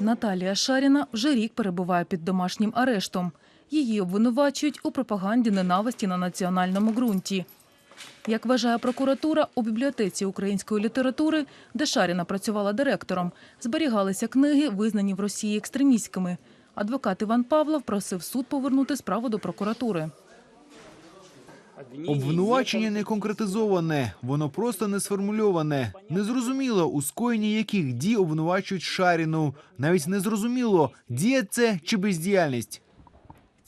Наталія Шаріна вже рік перебуває під домашнім арештом. Її обвинувачують у пропаганді ненависті на національному ґрунті. Як вважає прокуратура, у бібліотеці української літератури, де Шаріна працювала директором, зберігалися книги, визнані в Росії екстремістськими. Адвокат Іван Павлов просив суд повернути справу до прокуратури. Обвинувачення не конкретизоване, воно просто не сформульоване. Незрозуміло, у скоєнні яких дій обвинувачують Шаріну. Навіть не зрозуміло, дія це чи бездіяльність.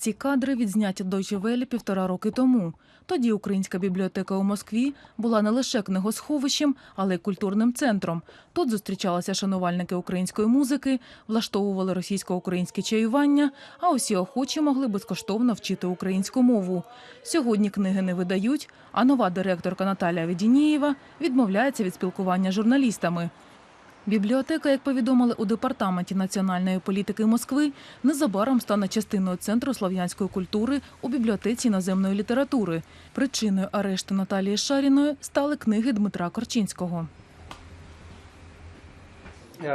Ці кадри відзняті Welle півтора роки тому. Тоді українська бібліотека у Москві була не лише книгосховищем, але й культурним центром. Тут зустрічалися шанувальники української музики, влаштовували російсько-українське чаювання, а усі охочі могли безкоштовно вчити українську мову. Сьогодні книги не видають, а нова директорка Наталія Ведінієва відмовляється від спілкування з журналістами. Бібліотека, як повідомили у департаменті національної політики Москви, незабаром стане частиною центру слов'янської культури у бібліотеці іноземної літератури. Причиною арешту Наталії Шаріної стали книги Дмитра Корчинського.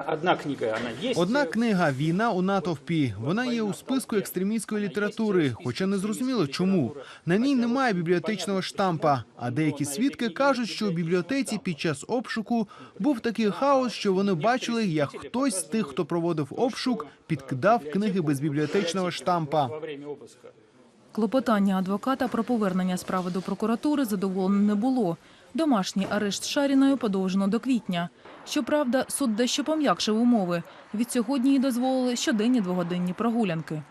Одна книга, она есть. Одна книга Війна у натовпі. Вона є у списку екстремістської літератури, хоча не зрозуміло чому. На ній немає бібліотечного штампа. А деякі свідки кажуть, що у бібліотеці під час обшуку був такий хаос, що вони бачили, як хтось з тих, хто проводив обшук, підкидав книги без бібліотечного штампа. Клопотання адвоката про повернення справи до прокуратури задоволено не було. Домашній арешт Шаріною подовжено до квітня. Щоправда, суд дещо пом'якшив умови. Від сьогодні їй дозволили щоденні двогодинні прогулянки.